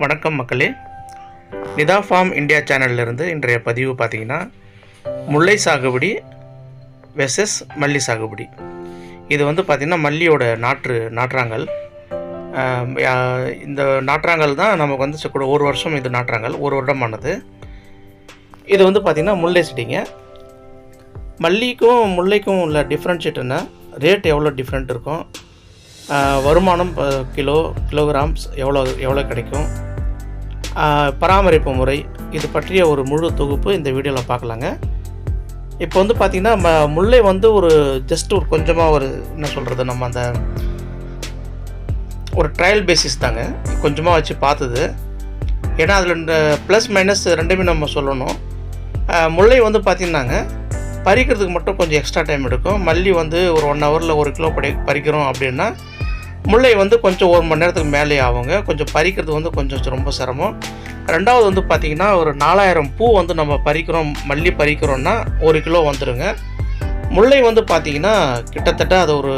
வணக்கம் மக்களே. Nita form India சேனல்லேருந்து இன்றைய பதிவு பார்த்தீங்கன்னா முல்லை சாகுபடி வெசஸ் மல்லி சாகுபடி. இது வந்து பார்த்திங்கன்னா மல்லியோட நாற்று நாற்றாங்கல். இந்த நாற்றாங்கல் தான் நமக்கு வந்து கூட ஒரு வருஷம் இது நாற்றாங்கல் ஒரு வருடமானது. இது வந்து பார்த்திங்கன்னா முல்லை செடிங்க. மல்லிக்கும் முல்லைக்கும் உள்ள டிஃப்ரென்ஷியேட் என்ன? ரேட் எவ்வளோ டிஃப்ரெண்ட் இருக்கும்? வருமானம் ப- கிலோ கிலோகிராம்ஸ் எவ்வளோ எவ்வளோ கிடைக்கும்? பராமரிப்பு முறை இது பற்றிய ஒரு முழு தொகுப்பு இந்த வீடியோவில் பார்க்கலாங்க. இப்போ வந்து பார்த்திங்கன்னா ம முல்லை வந்து ஒரு ஜஸ்ட் ஒரு கொஞ்சமாக ஒரு என்ன சொல்கிறது நம்ம அந்த ஒரு ட்ரையல் பேசிஸ் தாங்க. கொஞ்சமாக வச்சு பார்த்தது. ஏன்னா அதில் இந்த ப்ளஸ் மைனஸ் ரெண்டுமே நம்ம சொல்லணும். முல்லை வந்து பார்த்திங்கன்னாங்க பறிக்கிறதுக்கு மட்டும் கொஞ்சம் எக்ஸ்ட்ரா டைம் எடுக்கும். மல்லி வந்து ஒரு ஒன் ஹவரில் ஒரு கிலோ படி பறிக்கிறோம் அப்படின்னா முல்லை வந்து கொஞ்சம் ஒரு மணி நேரத்துக்கு மேலே ஆகுங்க. கொஞ்சம் பறிக்கிறது வந்து கொஞ்சம் ரொம்ப சிரமம். ரெண்டாவது வந்து பார்த்திங்கன்னா ஒரு நாலாயிரம் பூ வந்து நம்ம பறிக்கிறோம் மல்லி பறிக்கிறோன்னா ஒரு கிலோ வந்துடுங்க முல்லை வந்து பார்த்திங்கன்னா கிட்டத்தட்ட அது ஒரு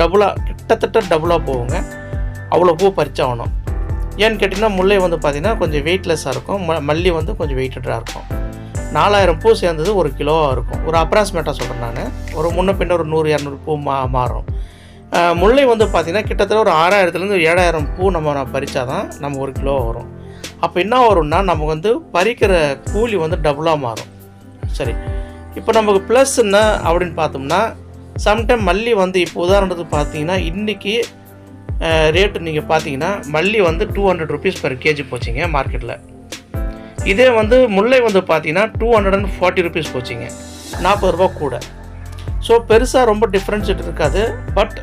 டபுளாக கிட்டத்தட்ட டபுளாக போகுங்க. அவ்வளோ பூ பறிச்சாகணும். ஏன்னு கேட்டிங்கன்னா முல்லை வந்து பார்த்திங்கன்னா கொஞ்சம் வெயிட்லெஸ்ஸாக இருக்கும். ம மல்லி வந்து கொஞ்சம் வெயிட்டடாக இருக்கும். நாலாயிரம் பூ சேர்ந்தது ஒரு கிலோவாக இருக்கும். ஒரு அப்ராக்சிமேட்டாக சொல்கிறேன் நான். ஒரு முன்ன பின்ன ஒரு நூறு இரநூறு பூ மா மாறும். முல்லை வந்து பார்த்திங்கன்னா கிட்டத்தட்ட ஒரு ஆறாயிரத்துலேருந்து ஒரு ஏழாயிரம் பூ நம்ம பறித்தா தான் நம்ம ஒரு கிலோ வரும். அப்போ என்ன வரும்னா நமக்கு வந்து பறிக்கிற கூலி வந்து டபுளாக மாறும். சரி. இப்போ நமக்கு ப்ளஸ் என்ன அப்படின்னு பார்த்தோம்னா சம்டைம் மல்லி வந்து இப்போ உதாரணத்துக்கு பார்த்தீங்கன்னா இன்றைக்கி ரேட்டு நீங்கள் பார்த்தீங்கன்னா மல்லி வந்து two hundred rupees per KG போச்சுங்க மார்க்கெட்டில் இதே வந்து முல்லை வந்து பார்த்தீங்கன்னா two hundred and forty rupees போச்சுங்க. நாற்பது ரூபா கூட. ஸோ பெருசாக ரொம்ப டிஃப்ரென்ஷியேட் இருக்காது. பட்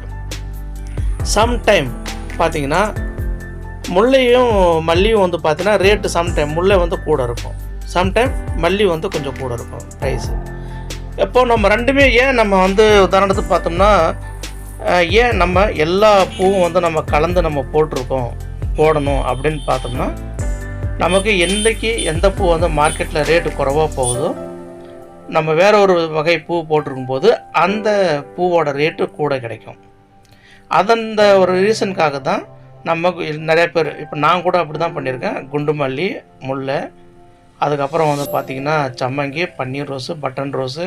சம்டைம் பார்த்தீங்கன்னா முல்லையும் மல்லியும் வந்து பார்த்தீங்கன்னா ரேட்டு சம்டைம் முல்லை வந்து கூட இருக்கும். சம்டைம் மல்லி வந்து கொஞ்சம் கூட இருக்கும் ப்ரைஸு எப்போ நம்ம ரெண்டுமே ஏன் நம்ம வந்து உதாரணத்துக்கு பார்த்தோம்னா ஏன் நம்ம எல்லா பூவும் வந்து நம்ம கலந்து நம்ம போட்டிருக்கோம் போடணும் அப்படின்னு பார்த்தோம்னா நமக்கு என்றைக்கு எந்த பூ வந்து மார்க்கெட்டில் ரேட்டு குறவாக போகுதோ நம்ம வேற ஒரு வகை பூ போட்டிருக்கும் போது அந்த பூவோட ரேட்டு கூட கிடைக்கும். அதந்த ஒரு ரீசனுக்காக தான் நம்ம நிறைய பேர் இப்போ நான் கூட அப்படி தான் பண்ணியிருக்கேன். குண்டு மல்லி முல்லை அதுக்கப்புறம் வந்து பார்த்திங்கன்னா சம்மங்கி பன்னீர் ரோஸு பட்டன் ரோஸு.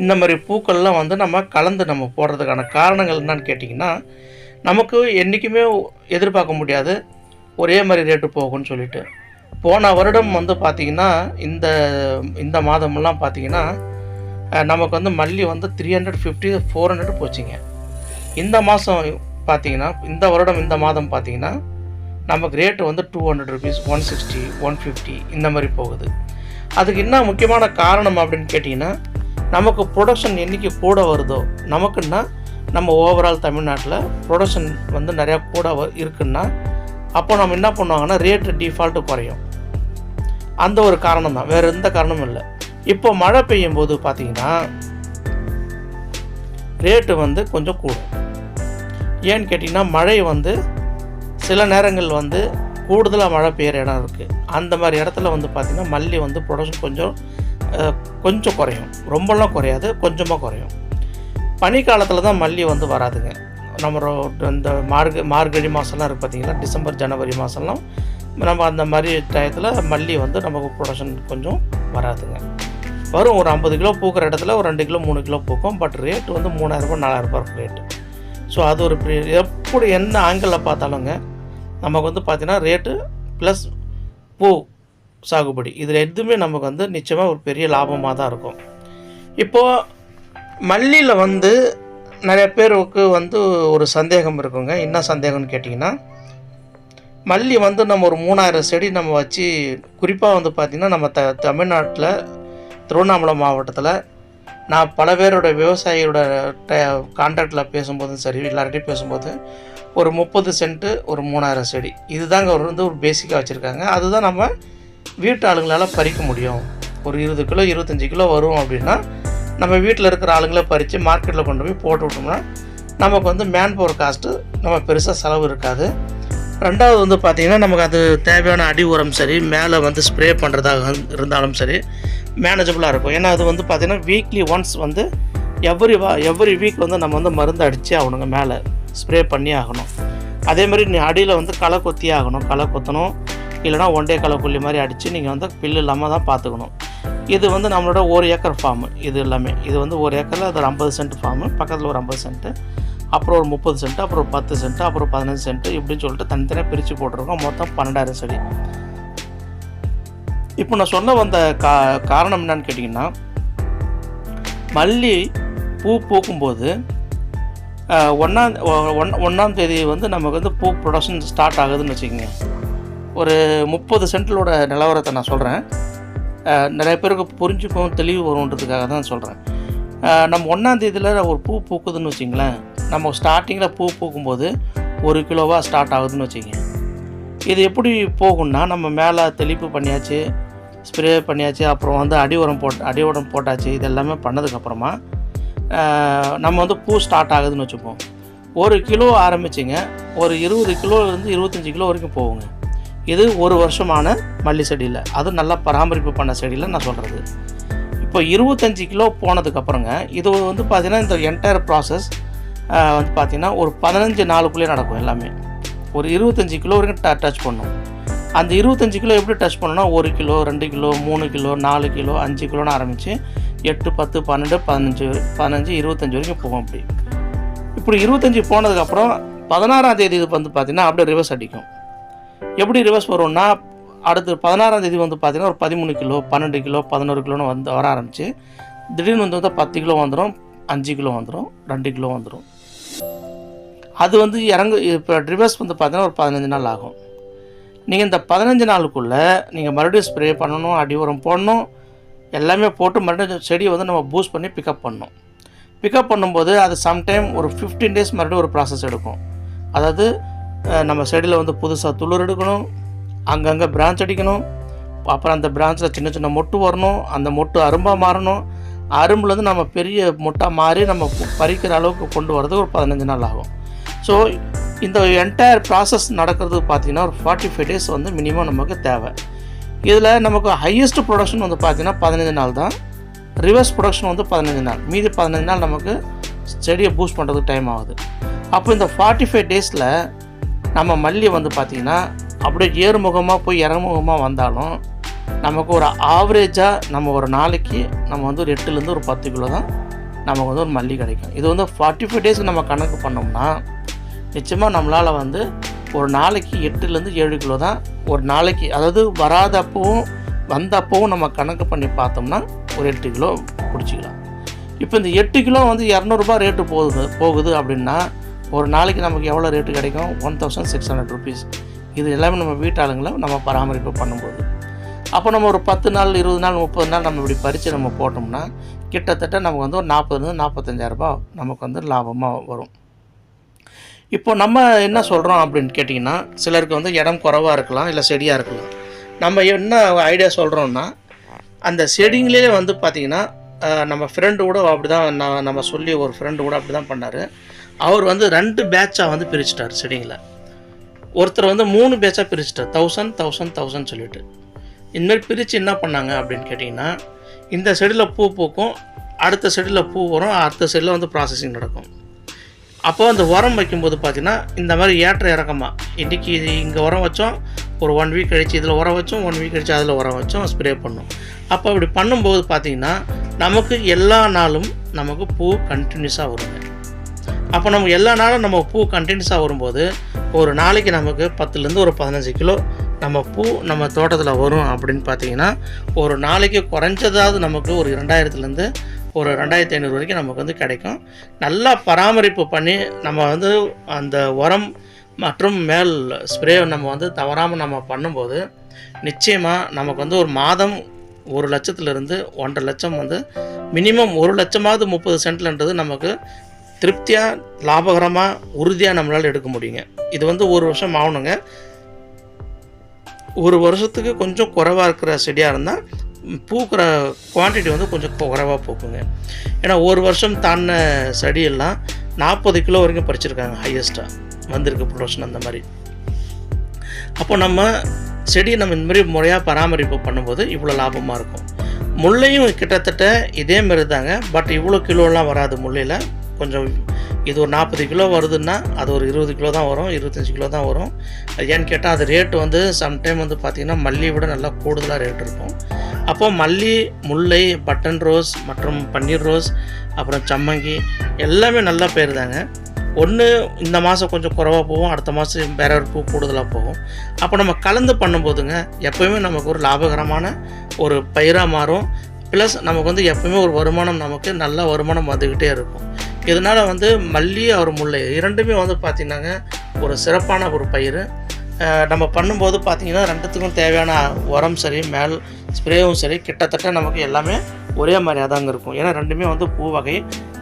இந்த மாதிரி பூக்கள்லாம் வந்து நம்ம கலந்து நம்ம போடுறதுக்கான காரணங்கள் என்னன்னு கேட்டிங்கன்னா நமக்கு என்றைக்குமே எதிர்பார்க்க முடியாது. ஒரே மாதிரி ரேட்டு போகும்னு சொல்லிட்டு. போன வருடம் வந்து பார்த்திங்கன்னா இந்த இந்த மாதமெல்லாம் பார்த்திங்கன்னா நமக்கு வந்து மல்லி வந்து three hundred fifty four hundred போச்சுங்க. இந்த மாதம் பார்த்தீங்கன்னா இந்த வருடம் இந்த மாதம் பார்த்தீங்கன்னா நமக்கு ரேட்டு வந்து two hundred rupees one sixty one fifty இந்த மாதிரி போகுது. அதுக்கு என்ன முக்கியமான காரணம் அப்படின்னு கேட்டிங்கன்னா நமக்கு ப்ரொடக்ஷன் என்றைக்கு கூட வருதோ நமக்குன்னா நம்ம ஓவரால் தமிழ்நாட்டில் ப்ரொடக்ஷன் வந்து நிறையா கூட வ- இருக்குன்னா அப்போ நம்ம என்ன பண்ணுவாங்கன்னா ரேட்டு டிஃபால்ட்டு குறையும். அந்த ஒரு காரணம் தான். வேறு எந்த காரணமும் இல்லை. இப்போ மழை பெய்யும் போது பார்த்தீங்கன்னா ரேட்டு வந்து கொஞ்சம் கூடும். ஏன்னு கேட்டிங்கன்னா மழை வந்து சில நேரங்கள் வந்து கூடுதலாக மழை பெய்கிற இடம் இருக்குது அந்த மாதிரி இடத்துல வந்து பார்த்திங்கன்னா மல்லி வந்து ப்ரொடக்ஷன் கொஞ்சம் கொஞ்சம் குறையும். ரொம்பலாம் குறையாது கொஞ்சமாக குறையும். பனிக்காலத்தில் தான் மல்லி வந்து வராதுங்க. நம்ம இந்த மார்க மார்கழி மாதம்லாம் இருக்குது பார்த்தீங்களா டிசம்பர் ஜனவரி மாதம்லாம் நம்ம அந்த மாதிரி டயத்தில் மல்லி வந்து நமக்கு ப்ரொடக்ஷன் கொஞ்சம் வராதுங்க. வரும் ஒரு ஐம்பது கிலோ பூக்கிற இடத்துல ஒரு ரெண்டு கிலோ மூணு கிலோ பூக்கும். பட் ரேட் வந்து மூணாயிரரூபா நாலாயிரரூபா இருக்கும் ரேட்டு. ஸோ அது ஒரு எப்படி என்ன ஆங்கிளில் பார்த்தாலுங்க நமக்கு வந்து பார்த்தீங்கன்னா ரேட்டு ப்ளஸ் பூ சாகுபடி. இதில் எதுவுமே நமக்கு வந்து நிச்சயமாக ஒரு பெரிய லாபமாக தான் இருக்கும். இப்போது மல்லியில் வந்து நிறைய பேருக்கு வந்து ஒரு சந்தேகம் இருக்குங்க. என்ன சந்தேகம்னு கேட்டிங்கன்னா மல்லி வந்து நம்ம ஒரு மூணாயிரம் செடி நம்ம வச்சு குறிப்பாக வந்து பார்த்திங்கன்னா நம்ம த தமிழ்நாட்டில் திருவண்ணாமலை மாவட்டத்தில் நான் பல பேரோட விவசாயியோட கான்ட்ராக்டில் பேசும்போதும் சரி எல்லார்ட்டையும் பேசும்போது ஒரு முப்பது சென்ட்டு ஒரு மூணாயிரம் செடி. இதுதாங்க ஒரு வந்து ஒரு பேசிக்காக வச்சுருக்காங்க. அதுதான் நம்ம வீட்டு ஆளுங்களால் பறிக்க முடியும். ஒரு இருபது கிலோ இருபத்தஞ்சி கிலோ வரும் அப்படின்னா நம்ம வீட்டில் இருக்கிற ஆளுங்களை பறித்து மார்க்கெட்டில் கொண்டு போய் போட்டு விட்டோம்னா நமக்கு வந்து மேன் பவர் காஸ்ட்டு நம்ம பெருசாக செலவு இருக்காது. ரெண்டாவது வந்து பார்த்திங்கன்னா நமக்கு அது தேவையான அடி உரம் சரி மேலே வந்து ஸ்ப்ரே பண்ணுறதாக இருந்தாலும் சரி மேனேஜபிளாக இருக்கும். ஏன்னா அது வந்து பார்த்திங்கன்னா வீக்லி ஒன்ஸ் வந்து எவ்ரி வா எவ்ரி வீக் வந்து நம்ம வந்து மருந்து அடித்தே ஆகணுங்க மேலே ஸ்ப்ரே பண்ணி ஆகணும். அதே மாதிரி நீ அடியில் வந்து களை கொத்தியே ஆகணும். களை கொத்தணும். இல்லைனா ஒன் டே களை கொல்லி மாதிரி அடித்து நீங்கள் வந்து பில்லு இல்லாமல் தான் பார்த்துக்கணும் இது வந்து நம்மளோட ஒரு ஏக்கர் ஃபார்மு இது எல்லாமே. இது வந்து ஒரு ஏக்கரில் அது ஒரு ஐம்பது சென்ட் ஃபார்மு பக்கத்தில் ஒரு ஐம்பது சென்ட்டு அப்புறம் ஒரு முப்பது சென்ட் அப்புறம் ஒரு பத்து சென்ட் அப்புறம் பதினஞ்சு சென்ட் இப்படின்னு சொல்லிட்டு தனித்தனியாக பிரித்து போட்டிருக்கோம். மொத்தம் பன்னெண்டாயிரம் செடி. இப்போ நான் சொன்ன வந்த கா காரணம் என்னன்னு கேட்டிங்கன்னா மல்லி பூ பூக்கும்போது ஒன்றாம் ஒன் ஒன்றாம் தேதி வந்து நமக்கு வந்து பூ ப்ரொடக்ஷன் ஸ்டார்ட் ஆகுதுன்னு வச்சுக்கோங்க. ஒரு முப்பது சென்டிலோட நிலவரத்தை நான் சொல்கிறேன் நிறைய பேருக்கு புரிஞ்சுக்கும் தெளிவு வரும்ன்றதுக்காக தான் சொல்கிறேன் நம்ம ஒன்றாந்தேதியில் ஒரு பூ பூக்குதுன்னு வச்சிங்களேன். நம்ம ஸ்டார்டிங்கில் பூ பூக்கும்போது ஒரு கிலோவாக ஸ்டார்ட் ஆகுதுன்னு வச்சுக்கோங்க. இது எப்படி போகும்னா நம்ம மேலே தெளிப்பு பண்ணியாச்சு ஸ்ப்ரே பண்ணியாச்சு அப்புறம் வந்து அடி உரம் போட் அடி உரம் போட்டாச்சு இது எல்லாமே பண்ணதுக்கப்புறமா நம்ம வந்து பூ ஸ்டார்ட் ஆகுதுன்னு வச்சுப்போம். ஒரு கிலோ ஆரம்பிச்சிங்க ஒரு இருபது கிலோலேருந்து இருபத்தஞ்சி கிலோ வரைக்கும் போகுங்க. இது ஒரு வருஷமான மல்லி செடியில் அதுவும் நல்லா பராமரிப்பு பண்ண செடியில் நான் சொல்கிறது இப்போ இருபத்தஞ்சி கிலோ போனதுக்கப்புறங்க இது வந்து பார்த்திங்கன்னா இந்த என்டையர் ப்ராசஸ் வந்து பார்த்திங்கன்னா ஒரு பதினஞ்சு நாளுக்குள்ளே நடக்கும் எல்லாமே. ஒரு இருபத்தஞ்சி கிலோ வரைக்கும் ட டச் பண்ணும். அந்த இருபத்தஞ்சி கிலோ எப்படி டச் பண்ணணும்னா ஒரு கிலோ ரெண்டு கிலோ மூணு கிலோ நாலு கிலோ அஞ்சு கிலோன்னு ஆரம்பித்து எட்டு பத்து பன்னெண்டு பதினஞ்சு பதினஞ்சு இருபத்தஞ்சி வரைக்கும் போகும் அப்படி. இப்படி இருபத்தஞ்சி போனதுக்கப்புறம் பதினாறாம் தேதி இது வந்து பார்த்திங்கன்னா அப்படியே ரிவர்ஸ் அடிக்கும். எப்படி ரிவர்ஸ் வரும்னா அடுத்து பதினாறாம் தேதி வந்து பார்த்திங்கன்னா ஒரு பதிமூணு கிலோ பன்னெண்டு கிலோ பதினோரு கிலோன்னு வந்து வர ஆரம்பிச்சு திடீர்னு வந்து வந்து பத்து கிலோ வந்துடும் அஞ்சு கிலோ வந்துடும் ரெண்டு கிலோ வந்துடும் அது வந்து இறங்கு இப்போ ரிவர்ஸ் வந்து பார்த்தீங்கன்னா ஒரு பதினஞ்சு நாள் ஆகும். நீங்கள் இந்த பதினஞ்சு நாளுக்குள்ளே நீங்கள் மறுபடியும் ஸ்ப்ரே பண்ணணும் அடி உரம் போடணும் எல்லாமே போட்டு மறுபடியும் செடியை வந்து நம்ம பூஸ்ட் பண்ணி பிக்கப் பண்ணணும். பிக்கப் பண்ணும்போது அது சம்டைம் ஒரு ஃபிஃப்டீன் டேஸ் மறுபடியும் ஒரு ப்ராசஸ் எடுக்கும். அதாவது நம்ம செடியில் வந்து புதுசாக துளிர் எடுக்கணும் அங்கங்கே பிரான்ச் அடிக்கணும். அப்புறம் அந்த பிரான்ச்சில் சின்ன சின்ன மொட்டு வரணும். அந்த மொட்டு அரும்பாக மாறணும். அரும்புலேருந்து நம்ம பெரிய மொட்டாக மாறி நம்ம பறிக்கிற அளவுக்கு கொண்டு வரதுக்கு ஒரு பதினஞ்சு நாள் ஆகும். ஸோ இந்த என்டையர் ப்ராசஸ் நடக்கிறது பார்த்திங்கன்னா ஒரு ஃபார்ட்டி ஃபைவ் டேஸ் வந்து மினிமம் நமக்கு தேவை. இதில் நமக்கு ஹையஸ்ட் ப்ரொடக்ஷன் வந்து பார்த்திங்கன்னா பதினஞ்சு நாள் தான். ரிவர்ஸ் ப்ரொடக்ஷன் வந்து பதினஞ்சு நாள். மீதி பதினஞ்சு நாள் நமக்கு செடியை பூஸ்ட் பண்ணுறதுக்கு டைம் ஆகுது. அப்போ இந்த ஃபார்ட்டி ஃபைவ் டேஸில் நம்ம மல்லி வந்து பார்த்திங்கன்னா அப்படியே ஏறுமுகமாக போய் இறமுகமாக வந்தாலும் நமக்கு ஒரு ஆவரேஜாக நம்ம ஒரு நாளைக்கு நம்ம வந்து ஒரு எட்டுலேருந்து ஒரு பத்து கிலோ தான் நமக்கு வந்து ஒரு மல்லி கிடைக்கும். இது வந்து ஃபார்ட்டி ஃபைவ் டேஸ்க்கு நம்ம கணக்கு பண்ணோம்னா நிச்சயமாக நம்மளால் வந்து ஒரு நாளைக்கு எட்டுலேருந்து ஏழு கிலோ தான் ஒரு நாளைக்கு அதாவது வராதப்பவும் வந்தப்பவும் நம்ம கணக்கு பண்ணி பார்த்தோம்னா ஒரு எட்டு கிலோ பிடிச்சிக்கலாம் இப்போ இந்த எட்டு கிலோ வந்து இரநூறுபா ரேட்டு போகுது போகுது அப்படின்னா ஒரு நாளைக்கு நமக்கு எவ்வளோ ரேட்டு கிடைக்கும்? One thousand six hundred rupees இது எல்லாமே நம்ம வீட்டாளுங்களை நம்ம பராமரிப்பு பண்ணும்போது. அப்போ நம்ம ஒரு பத்து நாள் இருபது நாள் முப்பது நாள் நம்ம இப்படி பறித்து நம்ம போட்டோம்னா கிட்டத்தட்ட நமக்கு வந்து ஒரு நாற்பதுலேருந்து நாற்பத்தஞ்சாயிரரூபா நமக்கு வந்து லாபமாக வரும். இப்போ நம்ம என்ன சொல்கிறோம் அப்படின்னு கேட்டிங்கன்னா சிலருக்கு வந்து இடம் குறைவாக இருக்கலாம் இல்லை செடியாக இருக்கலாம். நம்ம என்ன ஐடியா சொல்கிறோம்னா அந்த செடிங்களே வந்து பார்த்திங்கன்னா நம்ம ஃப்ரெண்டு கூட அப்படி தான் நான் நம்ம சொல்லி ஒரு ஃப்ரெண்டு கூட அப்படி தான் பண்ணார். அவர் வந்து ரெண்டு பேட்சாக வந்து பிரிச்சிட்டார் செடிங்களை. ஒருத்தர் வந்து மூணு பேட்சாக பிரிச்சுட்டார் தௌசண்ட் தௌசண்ட் தௌசண்ட் சொல்லிட்டு. இந்தமாரி பிரித்து என்ன பண்ணாங்க அப்படின்னு கேட்டிங்கன்னா இந்த செடியில் பூ பூக்கும் அடுத்த செடியில் பூ வரும் அடுத்த செடியில் வந்து ப்ராசஸிங் நடக்கும். அப்போ அந்த உரம் வைக்கும்போது பார்த்திங்கன்னா இந்த மாதிரி ஏற்ற இறக்கமாக இன்றைக்கி இது இங்கே உரம் வச்சோம் ஒரு ஒன் வீக் கழித்து இதில் உரம் வச்சோம் ஒன் வீக் கழித்து அதில் உரம் வச்சோம் ஸ்ப்ரே பண்ணோம். அப்போ அப்படி பண்ணும்போது பார்த்தீங்கன்னா நமக்கு எல்லா நாளும் நமக்கு பூ கண்டினியூஸாக வருங்க. அப்போ நமக்கு எல்லா நாளும் நம்ம பூ கண்டினியூஸாக வரும்போது ஒரு நாளைக்கு நமக்கு பத்துலேருந்து ஒரு பதினஞ்சு கிலோ நம்ம பூ நம்ம தோட்டத்தில் வரும் அப்படின்னு பார்த்தீங்கன்னா ஒரு நாளைக்கு குறைஞ்சதாவது நமக்கு ஒரு ரெண்டாயிரத்துலேருந்து ஒரு ரெண்டாயிரத்தி ஐநூறு வரைக்கும் நமக்கு வந்து கிடைக்கும். நல்லா பராமரிப்பு பண்ணி நம்ம வந்து அந்த உரம் மற்றும் மேல் ஸ்ப்ரே நம்ம வந்து தவறாமல் நம்ம பண்ணும்போது நிச்சயமாக நமக்கு வந்து ஒரு மாதம் ஒரு லட்சத்துலேருந்து ஒன்றரை லட்சம் வந்து மினிமம் ஒரு லட்சமாவது முப்பது சென்ட்லன்றது நமக்கு திருப்தியாக லாபகரமாக உறுதியாக நம்மளால் எடுக்க முடியுங்க. இது வந்து ஒரு வருஷம் ஆகணுங்க. ஒரு வருஷத்துக்கு கொஞ்சம் குறைவாக இருக்கிற செடியாக இருந்தால் பூக்கிற குவான்டிட்டி வந்து கொஞ்சம் குறைவாக பூக்குங்க ஏன்னா ஒரு வருஷம் தாண்டின செடியெல்லாம் நாற்பது கிலோ வரைக்கும் பறிச்சிருக்காங்க ஹையஸ்ட்டாக வந்திருக்கு ப்ரொடக்ஷன் அந்த மாதிரி. அப்போ நம்ம செடியை நம்ம இந்த மாதிரி முறையாக பராமரிப்பு பண்ணும்போது இவ்வளோ லாபமாக இருக்கும். முள்ளையும் கிட்டத்தட்ட இதே மாதிரி தாங்க. பட் இவ்வளோ கிலோலாம் வராது முல்லையில். கொஞ்சம் இது ஒரு நாற்பது கிலோ வருதுன்னா அது ஒரு இருபது கிலோ தான் வரும் இருபத்தஞ்சி கிலோ தான் வரும். ஏன்னு கேட்டால் அது ரேட்டு வந்து சம்டைம் வந்து பார்த்திங்கன்னா மல்லியை விட நல்லா கூடுதலாக ரேட் இருக்கும். அப்போது மல்லி முல்லை பட்டன் ரோஸ் மற்றும் பன்னீர் ரோஸ் அப்புறம் சம்மங்கி எல்லாமே நல்லா பேர் தாங்க. ஒன்று இந்த மாதம் கொஞ்சம் குறவாக போகும் அடுத்த மாதம் வேற ஒரு பூ கூடுதலாக போகும். அப்போ நம்ம கலந்து பண்ணும்போதுங்க எப்போயுமே நமக்கு ஒரு லாபகரமான ஒரு பயிராக மாறும். ப்ளஸ் நமக்கு வந்து எப்பவுமே ஒரு வருமானம் நமக்கு நல்ல வருமானம் வந்துக்கிட்டே இருக்கும். இதனால் வந்து மல்லி ஒரு முல்லை இரண்டுமே வந்து பார்த்திங்கன்னாங்க ஒரு சிறப்பான ஒரு பயிர். நம்ம பண்ணும்போது பார்த்திங்கன்னா ரெண்டுத்துக்கும் தேவையான உரம் சரி மேல் ஸ்ப்ரேவும் சரி கிட்டத்தட்ட நமக்கு எல்லாமே ஒரே மாதிரியாக தாங்க இருக்கும். ஏன்னா ரெண்டுமே வந்து பூ வகை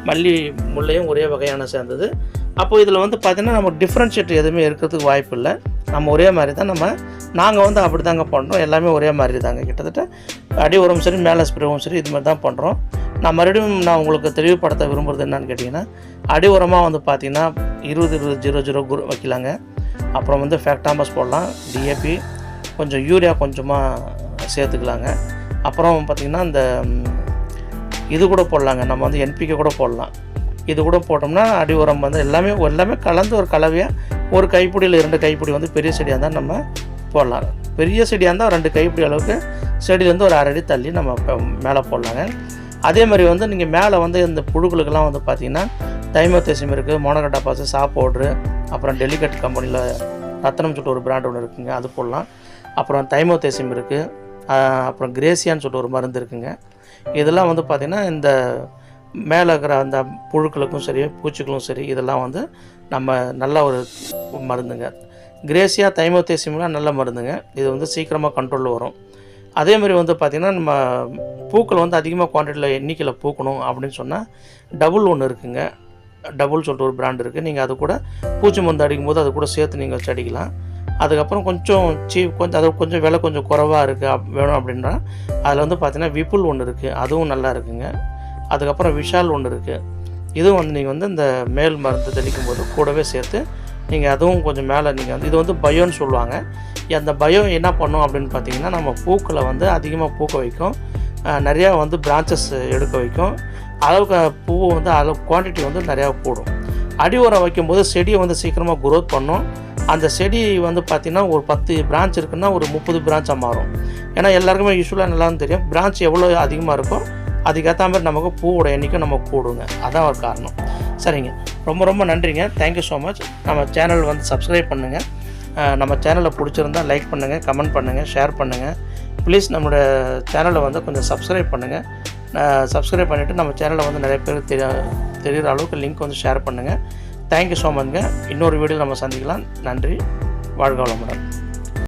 மல்லி முல்லையும் ஒரே வகையான சேர்ந்தது. அப்போது இதில் வந்து பார்த்திங்கன்னா நம்ம டிஃப்ரென்ஷியேட் எதுவுமே இருக்கிறதுக்கு வாய்ப்பு இல்லை நம்ம ஒரே மாதிரி தான் நம்ம நாங்கள் வந்து அப்படி தாங்க பண்ணுறோம் எல்லாமே ஒரே மாதிரி தாங்க கிட்டத்தட்ட அடி உரம் சரி மேலே ஸ்ப்ரேவும் சரி இது மாதிரி தான் பண்ணுறோம் நான் மறுபடியும் நான் உங்களுக்கு தெளிவுபடுத்த விரும்புகிறது என்னன்னு கேட்டிங்கன்னா அடி உரமாக வந்து பார்த்திங்கன்னா இருபது இருபது ஜீரோ ஜீரோ குரு வைக்கலாங்க. அப்புறம் வந்து ஃபேக்டாமஸ் போடலாம். டிஏபி கொஞ்சம் யூரியா கொஞ்சமாக சேர்த்துக்கலாங்க. அப்புறம் பார்த்திங்கன்னா இந்த இது கூட போடலாங்க. நம்ம வந்து என்பிகே கூட போடலாம். இது கூட போட்டோம்னா அடி உரம் வந்து எல்லாமே எல்லாமே கலந்து ஒரு கலவையாக ஒரு கைப்பிடியில் இரண்டு கைப்பிடி வந்து பெரிய செடியாக தான் நம்ம போடலாம். பெரிய செடியாக இருந்தால் ரெண்டு கைப்பிடி அளவுக்கு செடியிலேருந்து ஒரு அரை அடி தள்ளி நம்ம மேலே போடலாங்க. அதே மாதிரி வந்து நீங்கள் மேலே வந்து இந்த புழுக்களுக்கெல்லாம் வந்து பார்த்தீங்கன்னா தைமத்தேசியம் இருக்குது மோனகட்டா பாசு சா பவுட்ரு அப்புறம் டெலிகட் கம்பெனியில் ரத்தனம் சொல்லிட்டு ஒரு பிராண்ட் ஒன்று இருக்குங்க அது போடலாம். அப்புறம் தைமோத்தேசியம் இருக்குது அப்புறம் கிரேசியான்னு சொல்லிட்டு ஒரு மருந்து இருக்குங்க. இதெல்லாம் வந்து பார்த்திங்கன்னா இந்த மேலே இருக்கிற அந்த புழுக்களுக்கும் சரி பூச்சிகளும் சரி இதெல்லாம் வந்து நம்ம நல்ல ஒரு மருந்துங்க. கிரேசியா தைமோத்தேசியம்லாம் நல்ல மருந்துங்க. இது வந்து சீக்கிரமாக கண்ட்ரோலில் வரும். அதேமாதிரி வந்து பார்த்திங்கன்னா நம்ம பூக்கள் வந்து அதிகமாக குவான்டிட்டியில் எண்ணிக்கையில் பூக்கணும் அப்படின்னு சொன்னால் டபுள் ஒன்று இருக்குங்க. டபுள் சொல்லிட்டு ஒரு பிராண்ட் இருக்குது நீங்கள் அது கூட பூச்சி மருந்து அடிக்கும் போது அது கூட சேர்த்து நீங்கள் வச்சு அடிக்கலாம். அதுக்கப்புறம் கொஞ்சம் சீப் கொஞ்சம் அது கொஞ்சம் விலை கொஞ்சம் குறைவாக இருக்குது அப் வேணும் அப்படின்னா அதில் வந்து பார்த்திங்கன்னா விப்புல் ஒன்று இருக்குது அதுவும் நல்லா இருக்குங்க. அதுக்கப்புறம் விஷால் ஒன்று இருக்குது இதுவும் வந்து நீங்கள் வந்து இந்த மேல் மருந்து தெளிக்கும் போது கூடவே சேர்த்து நீங்கள் அதுவும் கொஞ்சம் மேலே நீங்கள் வந்து இது வந்து பயோன்னு சொல்லுவாங்க. அந்த பயோ என்ன பண்ணும் அப்படின்னு பார்த்தீங்கன்னா நம்ம பூக்களை வந்து அதிகமாக பூக்க வைக்கும். நிறையா வந்து பிரான்ச்சஸ் எடுக்க வைக்கும். அளவுக்கு பூ வந்து அளவு குவான்டிட்டி வந்து நிறையா போடும் அடி உரம் வைக்கும்போது செடியை வந்து சீக்கிரமாக குரோத் பண்ணும். அந்த செடி வந்து பார்த்திங்கன்னா ஒரு பத்து பிரான்ச் இருக்குன்னா ஒரு முப்பது பிரான்ச்சாக மாறும். ஏன்னா எல்லாருக்குமே யூஸ்வலாக நல்லான்னு தெரியும். பிரான்ச் எவ்வளோ அதிகமாக இருக்கோ அதுக்கேற்ற மாதிரி நமக்கு பூவோட எண்ணிக்கை நம்ம கூடுங்க. அதான் ஒரு காரணம். சரிங்க. ரொம்ப ரொம்ப நன்றிங்க. தேங்க்யூ ஸோ மச் நம்ம சேனல் வந்து சப்ஸ்கிரைப் பண்ணுங்கள் நம்ம சேனலை பிடிச்சிருந்தா லைக் பண்ணுங்கள் கமெண்ட் பண்ணுங்கள் ஷேர் பண்ணுங்கள் ப்ளீஸ் நம்மளோட சேனலை வந்து கொஞ்சம் சப்ஸ்கிரைப் பண்ணுங்கள் சப்ஸ்கிரைப் பண்ணிவிட்டு நம்ம சேனலை வந்து நிறைய பேர் தெரிய தெரிகிற அளவுக்கு லிங்க் வந்து ஷேர் பண்ணுங்கள் தேங்க்யூ ஸோ மச்ங்க இன்னொரு வீடியோ நம்ம சந்திக்கலாம். நன்றி. வாழ்க வளமுடன்.